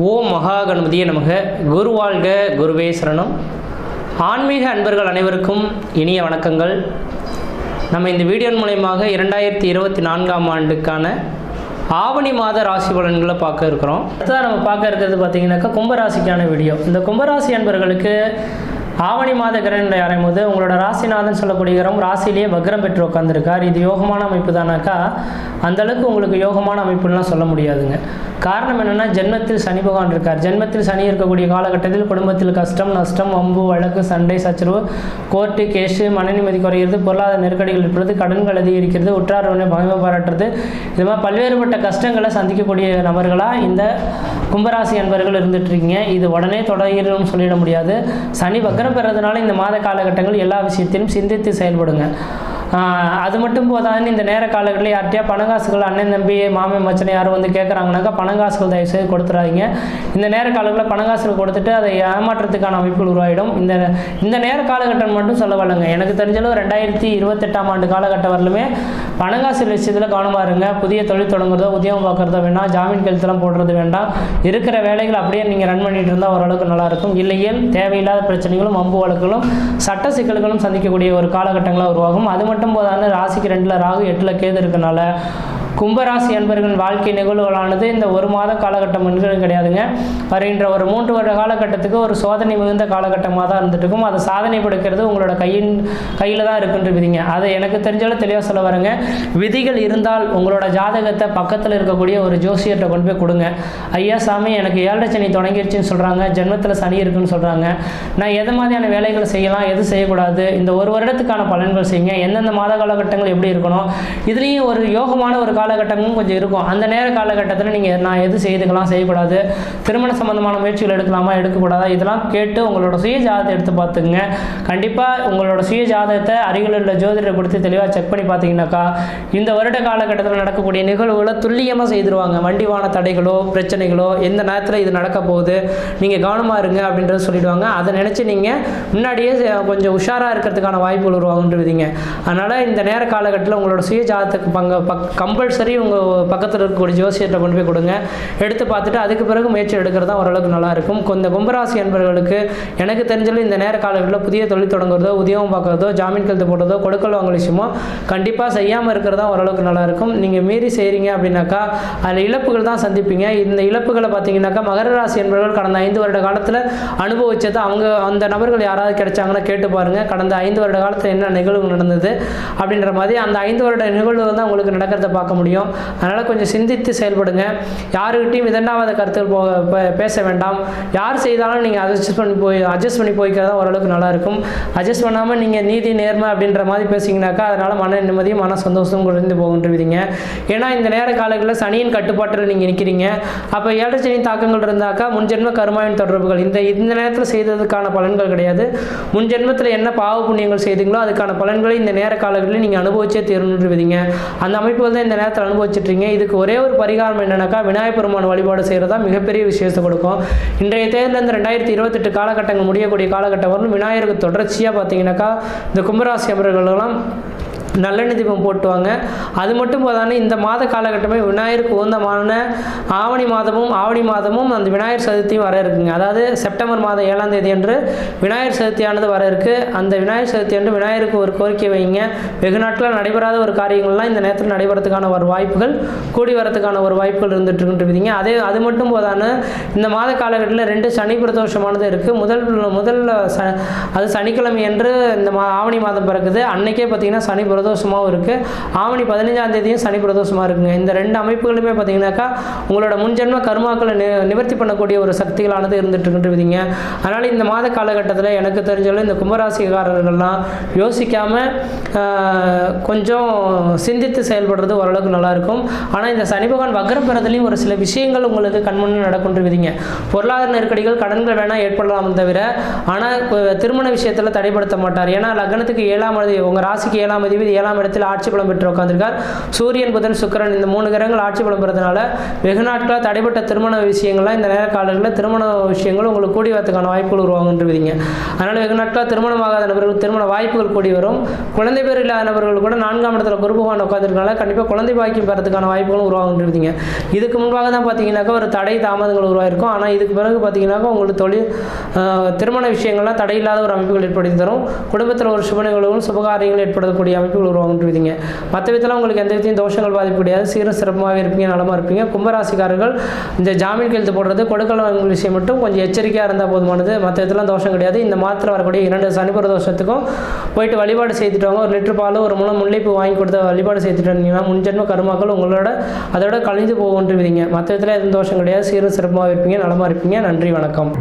ஓம் மகா கணபதியே நமக. குரு வாழ்க குருவே சரணம். ஆன்மீக அன்பர்கள் அனைவருக்கும் இனிய வணக்கங்கள். நம்ம இந்த வீடியோ மூலயமாக இரண்டாயிரத்தி இருபத்தி நான்காம் ஆண்டுக்கான ஆவணி மாத ராசி பலன்களை பார்க்க இருக்கிறோம். அடுத்ததாக நம்ம பார்க்க இருக்கிறது பார்த்தீங்கன்னாக்கா கும்பராசிக்கான வீடியோ. இந்த கும்பராசி அன்பர்களுக்கு ஆவணி மாத கிரகங்களை அறையும் போது உங்களோட ராசிநாதன் சொல்லக்கூடிய கிரகம் ராசிலேயே வக்ரம் பெற்று உட்காந்துருக்கார் இது யோகமான அமைப்பு தானாக்கா அந்தளவுக்கு உங்களுக்கு யோகமான அமைப்புலாம் சொல்ல முடியாதுங்க. காரணம் என்னென்னா ஜென்மத்தில் சனி பகவான் இருக்கார். ஜென்மத்தில் சனி இருக்கக்கூடிய காலகட்டத்தில் குடும்பத்தில் கஷ்டம் நஷ்டம் வம்பு வழக்கு சண்டை சச்சரவு கோர்ட்டு கேஸு மனநிம்மதி குறையிறது பொருளாதார நெருக்கடிகள் இருப்பது கடன்கள் அதிகரிக்கிறது உற்றார் உடனே பகைமை பாராட்டுறது. இது மாதிரி பல்வேறுபட்ட கஷ்டங்களை சந்திக்கக்கூடிய நபர்களாக இந்த கும்பராசி அன்பர்கள் இருந்துட்டு இருக்கீங்க. இது உடனே தொடங்கிடணும்னு சொல்லிட முடியாது. சனி வக்கரம் பெறதுனால இந்த மாத காலகட்டங்கள் எல்லா விஷயத்திலும் சிந்தித்து செயல்படுங்க. அது மட்டும் போதாதுன்னு இந்த நேர காலங்களில் யார்கிட்டயா பணங்காசுகள் அண்ணன் தம்பி மாமன் மச்சனை யாரும் வந்து கேட்குறாங்கனாக்கா பணங்காசுகள் தயவுசெய்து கொடுத்துறாதீங்க. இந்த நேர காலங்களில் பணங்காசுகள் கொடுத்துட்டு அதை ஏமாற்றத்துக்கான அமைப்புகள் உருவாயிடும். இந்த இந்த நேர காலகட்டம் மட்டும் சொல்ல வரலங்க. எனக்கு தெரிஞ்சளவு ரெண்டாயிரத்தி இருபத்தெட்டாம் ஆண்டு காலகட்டம் வரலுமே பணங்காசு விஷயத்தில் கவனமாக இருங்க. புதிய தொழில் தொடங்குறதோ உத்தியோகம் பார்க்குறதோ வேண்டாம். ஜாமீன் கழுத்தெல்லாம் போடுறது வேண்டாம். இருக்கிற வேலைகள் அப்படியே நீங்கள் ரன் பண்ணிட்டு இருந்தால் ஓரளவுக்கு நல்லாயிருக்கும் இல்லையே தேவையில்லாத பிரச்சனைகளும் அம்பு வழக்குகளும் சட்ட சிக்கல்களும் சந்திக்கக்கூடிய ஒரு காலகட்டங்களாக உருவாகும். அது மட்டும் போதான ராசிக்கு ரெண்டில் ராகு எட்டில் கேது இருக்கனால கும்பராசி அன்பர்களின் வாழ்க்கை நிகழ்வுகளானது இந்த ஒரு மாத காலகட்டம் என்று கிடையாதுங்க. வருகின்ற ஒரு மூன்று வருட காலகட்டத்துக்கு ஒரு சோதனை மிகுந்த காலகட்டமாக தான் இருந்துட்டு இருக்கும் அதை சாதனை படுக்கிறது உங்களோட கையின் கையில் தான் இருக்குன்ற விதிங்க அதை எனக்கு தெரிஞ்சாலும் தெளிவாக சொல்ல வரேங்க. விதிகள் இருந்தால் உங்களோட ஜாதகத்தை பக்கத்தில் இருக்கக்கூடிய ஒரு ஜோசியர்கிட்ட கொண்டு போய் கொடுங்க. ஐயா சாமி எனக்கு ஏழரை சனி தொடங்கிருச்சுன்னு சொல்கிறாங்க ஜென்மத்தில் சனி இருக்குன்னு சொல்கிறாங்க நான் எது மாதிரியான வேலைகளை செய்யலாம் எது செய்யக்கூடாது இந்த ஒரு வருடத்துக்கான பலன்கள் செய்யுங்க. எந்தெந்த மாத காலகட்டங்கள் எப்படி இருக்கணும் இதுலேயும் ஒரு யோகமான ஒரு காலகட்டமும் கொஞ்சம் இருக்கும். அந்த நேர காலகட்டத்தில் நீங்கள் நான் எது செய்துக்கலாம் செய்யக்கூடாது திருமண சம்பந்தமான முயற்சிகள் எடுக்கலாமா எடுக்கக்கூடாதா இதெல்லாம் கேட்டு உங்களோட சுய ஜாதகத்தை எடுத்து பார்த்துக்குங்க. கண்டிப்பாக உங்களோட சுய ஜாதகத்தை அருகில் உள்ள ஜோதிடரை கொடுத்து தெளிவாக செக் பண்ணி பார்த்தீங்கன்னாக்கா இந்த வருட காலகட்டத்தில் நடக்கக்கூடிய நிகழ்வுகளை துல்லியமாக செய்திருவாங்க. வண்டிவான தடைகளோ பிரச்சனைகளோ எந்த நேரத்தில் இது நடக்க போகுது நீங்கள் கவனமாக இருங்க அப்படின்றத சொல்லிடுவாங்க. அதை நினச்சி நீங்கள் முன்னாடியே கொஞ்சம் உஷாராக இருக்கிறதுக்கான வாய்ப்புகள் உருவாகுன்றதுங்க அதனால் இந்த நேர காலகட்டத்தில் உங்களோட சுய ஜாதகத்துக்கு பங்கு பக் கம்பல்சரி உங்கள் பக்கத்தில் இருக்கக்கூடிய ஜோசியத்தை கொண்டு போய் கொடுங்க. எடுத்து பார்த்துட்டு அதுக்கு பிறகு முயற்சி எடுக்கிறது தான் ஓரளவுக்கு நல்லா இருக்கும். இந்த கும்பராசி என்பவர்களுக்கு எனக்கு தெரிஞ்சதில் இந்த நேர காலகட்டத்தில் புதிய தொழில் தொடங்குறதோ உத்தியோகம் பார்க்குறதோ ஜாமீன் கழுத்து போடுறதோ கொடுக்கல் வாங்கல் விஷயமோ கண்டிப்பாக செய்யாமல் இருக்கிறதா ஓரளவுக்கு நல்லாயிருக்கும் நீங்கள் மீறி செய்கிறீங்க அப்படின்னாக்கா அதில் இழப்புகள் தான் சந்திப்பீங்க. இந்த இழப்புகளை பார்த்தீங்கன்னாக்கா மகர ராசி என்பவர்கள் கடந்த ஐந்து வருட காலத்தில் அனுபவிச்சதை அவங்க அந்த நபர்கள் யாராவது கிடைச்சாங்கன்னா கேட்டு பாருங்கள் கடந்த ஐந்து வருட காலத்தில் என்ன நிகழ்வு நடந்தது அப்படின்ற மாதிரி அந்த ஐந்து வருட நிகழ்வு தான் உங்களுக்கு நடக்கிறத பார்க்க முடியும். முடியும். அதனால் கொஞ்சம் சிந்தித்து செயல்படுங்க. யாருக்கிட்டையும் இதண்டாவது கருத்துக்கள் போ பேச வேண்டாம். யார் செய்தாலும் நீங்கள் அட்ஜஸ்ட் பண்ணி போய் அட்ஜஸ்ட் பண்ணி போய்க்கிறதா ஓரளவுக்கு நல்லாயிருக்கும். அட்ஜஸ்ட் பண்ணாமல் நீங்கள் நீதி நேர்மை அப்படின்ற மாதிரி பேசிங்கனாக்கா அதனால் மன நிம்மதியும் மன சந்தோஷமும் குறைந்து போகுன்றீங்க ஏன்னா இந்த நேர காலங்களில் சனியின் கட்டுப்பாட்டில் நீங்கள் நிற்கிறீங்க அப்போ ஏழச்சனியின் தாக்கங்கள் இருந்தாக்கா முன்ஜென்ம கருமாவின் தொடர்புகள். இந்த இந்த நேரத்தில் செய்ததுக்கான பலன்கள் கிடையாது. முன்ஜென்மத்தில் என்ன பாவ புண்ணியங்கள் செய்தீங்களோ அதுக்கான பலன்களை இந்த நேர காலங்களில் நீங்கள் அனுபவிச்சே தீரணுன்றீங்க அந்த அமைப்புகள் தான் இந்த நேரத்தில் அனுபவிச்சிட்றீங்க இதுக்கு ஒரே ஒரு பரிகாரம் என்னன்னாக்கா விநாயகர் பெருமான் வழிபாடு செய்கிறதா மிகப்பெரிய விசேஷத்தை கொடுக்கும். இன்றைய தேர்தலேருந்து ரெண்டாயிரத்தி இருபத்தெட்டு காலகட்டங்கள் முடியக்கூடிய காலகட்டம் வரலும் விநாயகருக்கு தொடர்ச்சியாக பார்த்தீங்கன்னாக்கா இந்த கும்பராசி அமர்களெல்லாம் நல்லெண்ணெய் தீபம் போட்டுவாங்க. அது மட்டும் போதானே இந்த மாத காலகட்டமே விநாயகருக்கு உகந்தமான ஆவணி மாதமும் ஆவணி மாதமும் அந்த விநாயகர் சதுர்த்தியும் வர இருக்குங்க. அதாவது செப்டம்பர் மாதம் ஏழாம் தேதி அன்று விநாயகர் சதுர்த்தியானது வர இருக்கு. அந்த விநாயகர் சதுர்த்தி அன்று விநாயகருக்கு ஒரு கோரிக்கை வைங்க. வெகு நாட்களாக நடைபெறாத ஒரு காரியங்கள்லாம் இந்த நேரத்தில் நடைபெறதுக்கான ஒரு வாய்ப்புகள் கூடி வரதுக்கான ஒரு வாய்ப்புகள் இருந்துட்டு இருக்குன்றீங்க அதே அது மட்டும் போதான இந்த மாத காலகட்டத்தில் ரெண்டு சனி பிரதோஷமானது இருக்குது முதல் முதல்ல ச அது சனிக்கிழமை என்று இந்த மா ஆவணி மாதம் பிறக்குது. அன்னைக்கே பார்த்தீங்கன்னா சனி பிரதோஷமாகவும் இருக்குது ஆவணி பதினஞ்சாம் தேதியும் சனி பிரதோஷமாக இருக்குங்க. இந்த ரெண்டு அமைப்புகளுமே பார்த்தீங்கன்னாக்கா உங்களோட முன்ஜென்ம கர்மாக்களை நி நிவர்த்தி பண்ணக்கூடிய ஒரு சக்திகளானது இருந்துட்டு இருக்குன்றீங்க அதனால் இந்த மாத காலகட்டத்தில் எனக்கு தெரிஞ்சாலும் இந்த கும்பராசிக்காரர்கள்லாம் யோசிக்காமல் கொஞ்சம் சிந்தித்து செயல்படுறது ஓரளவுக்கு நல்லாயிருக்கும். ஆனால் இந்த சனி பகவான் வக்ரம் ஒரு சில விஷயங்கள் உங்களுக்கு கண்முன்னே விதிங்க பொருளாதார நெருக்கடிகள் கடன்கள் வேணால் ஏற்படலாம் தவிர ஆனால் திருமண விஷயத்தில் தடைப்படுத்த மாட்டார். ஏன்னா லக்னத்துக்கு ஏழாம் அதிபதி உங்கள் ராசிக்கு ஏழாம் அதிபதி ஏழாம் இடத்தில் ஆட்சி பலம் பெற்று உட்காந்துருக்கார் சூரியன் புதன் சுக்கிரன் இந்த மூணு கிரகங்கள் ஆட்சி பலம் பெறதுனால வெகு நாட்களாக தடைப்பட்ட திருமண விஷயங்கள்லாம் இந்த நேர காலங்களில் திருமண விஷயங்கள் உங்களுக்கு கூடி வரதுக்கான வாய்ப்புகள் உருவாகுன்றீங்க அதனால் வெகு நாட்களாக திருமணமாகாத நபர்கள் திருமண வாய்ப்புகள் கூடி வரும். குழந்தை பேர் இல்லாத நபர்கள் கூட நான்காம் இடத்துல குரு பகவான் உட்காந்துருக்கனால கண்டிப்பாக குழந்தை பாக்கியம் பெறதுக்கான வாய்ப்புகளும் உருவாகுன்றீங்க இதுக்கு முன்பாக தான் பார்த்தீங்கன்னாக்கா ஒரு தடை தாமதங்கள் உருவாயிருக்கும். ஆனால் இதுக்கு பிறகு பார்த்தீங்கன்னாக்கா உங்களுக்கு தொழில் திருமண விஷயங்கள்லாம் தடையில்லாத ஒரு அமைப்புகள் ஏற்படுத்தி தரும். குடும்பத்தில் ஒரு சுப நிகழ்வுகளும் சுபகாரியங்கள் ஏற்படக்கூடிய அமைப்புகள் உருவாகுன்றீங்க. மற்ற விதத்தில் உங்களுக்கு எந்த விதத்தையும் தோஷங்கள் பாதிப்பு கிடையாது சீரும் சிறப்பாக இருப்பீங்க நலமாக இருப்பீங்க. கும்பராசிக்காரர்கள் இந்த ஜாமீன் கையெழுத்து போடுறது கொடுக்கல விஷயம் மட்டும் கொஞ்சம் எச்சரிக்கையாக இருந்தால் போதுமானது. மற்ற விதத்தில் தோஷம் கிடையாது. இந்த மாதத்தில் வரக்கூடிய இரண்டு சனிபுர தோஷத்துக்கும் போயிட்டு வழிபாடு செய்துட்டு வாங்க. ஒரு லிட்டர் பால் ஒரு மூலம் முல்லைப்பூ வாங்கி கொடுத்து வழிபாடு செய்துட்டு வந்தீங்கன்னா முன்ஜென்ம கருமாக்கள் உங்களோட அதோட கழிந்து விதிங்க மற்ற விதத்தில் எதுவும் தோஷம் கிடையாது. சீரும் சிறப்பாக இருப்பீங்க நலமாக இருப்பீங்க. நன்றி வணக்கம்.